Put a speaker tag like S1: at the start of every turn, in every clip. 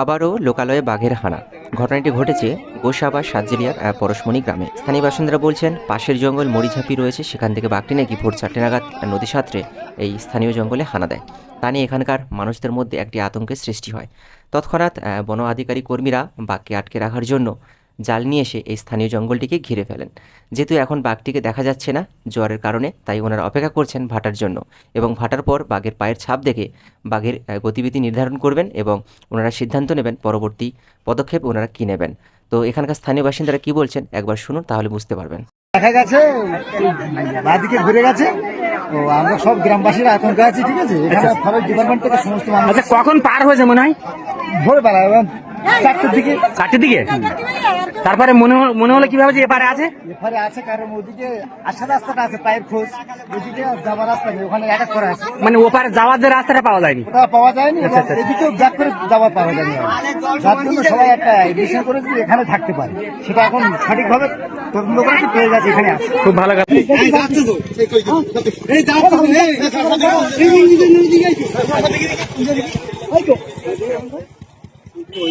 S1: আবারও লোকালয়ে বাঘের হানা। ঘটনাটি ঘটেছে গোসাবা সাতজেলিয়ার পরশমণি গ্রামে। স্থানীয় বাসিন্দারা বলছেন, পাশের জঙ্গল মরিঝাপি রয়েছে, সেখান থেকে বাঘটি নাকি ভোর চারটে নাগাদ নদী সাঁতরে এই স্থানীয় জঙ্গলে হানা দেয়। তা নিয়ে এখানকার মানুষদের মধ্যে একটি আতঙ্কের সৃষ্টি হয়। তৎক্ষণাৎ বন আধিকারিক কর্মীরা বাঘকে আটকে রাখার জন্য জাল নিয়ে এসে এই স্থানীয় জঙ্গলটিকে ঘিরে ফেলেন। যেহেতু এখন বাঘটিকে দেখা যাচ্ছে না জ্বরের কারণে তাই ওনারা অপেক্ষা করছেন ভাটার জন্য এবং ভাটার পর বাঘের পায়ের ছাপ দেখে বাঘের গতিবিধি নির্ধারণ করবেন এবং ওনারা সিদ্ধান্ত নেবেন পরবর্তী পদক্ষেপ ওনারা কী নেবেন। তো এখানকার স্থানীয় বাসিন্দারা কি বলছেন একবার শুনুন তাহলে বুঝতে পারবেন।
S2: দেখা গেছে বাদিকে ঘুরে গেছে। তো আমরা সব গ্রামবাসীরা আতঙ্ক আছি ঠিক আছে? এখানে ফরেস্ট ডিপার্টমেন্ট থেকে সমস্ত মানুষ
S3: আচ্ছা কখন পার হয়েছে মনে হয়?
S2: ভোরবেলা এবং চারটের দিকে।
S3: চারটের দিকে? তারপরে মনে হলো মনে হলো কীভাবে যে এপারে আছে
S2: এফারে আছে কারণ ওদিকে আসা রাস্তাটা আছে পায়ের খোঁজ ওদিকে যাওয়ার রাস্তা নেই ওখানে অ্যাটাক করা আছে
S3: মানে ওপারে যাওয়ার যে রাস্তাটা পাওয়া যায়নি
S2: ওটা পাওয়া যায়নি
S3: আচ্ছা, আচ্ছা।
S2: ব্যাক করে যাওয়া পাওয়া যায়নি। যার জন্য সবাই একটা ডিসিশন করেছে যে এখানে থাকতে পারে সেটা এখন সঠিকভাবে তদন্ত করে পেয়ে গেছে এখানে আছে
S3: খুব ভালো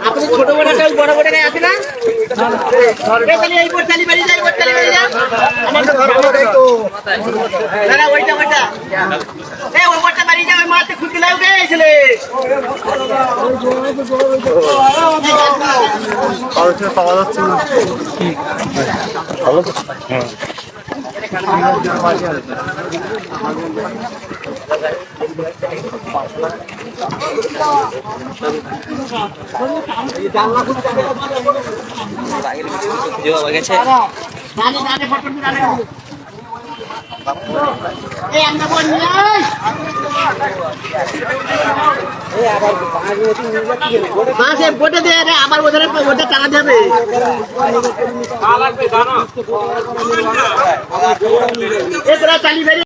S4: আপনি ছোট বড়টা বড় বড়টা আছে না? খালি এই চালি আমার তো ঘর বড় তো। না না ওইটা ওইটা। এই ওই বোটটা বেরিয়ে যায় ওই মাঠে খুঁজতে লাগবে ছেলে? ডানে ডানে ফটো ডানে এই আমরা বোন নিয়ে বাসে বোটে দিয়ে রে আবার ওদের ওটা টানা যাবে এ তোরা চালি বেরিয়ে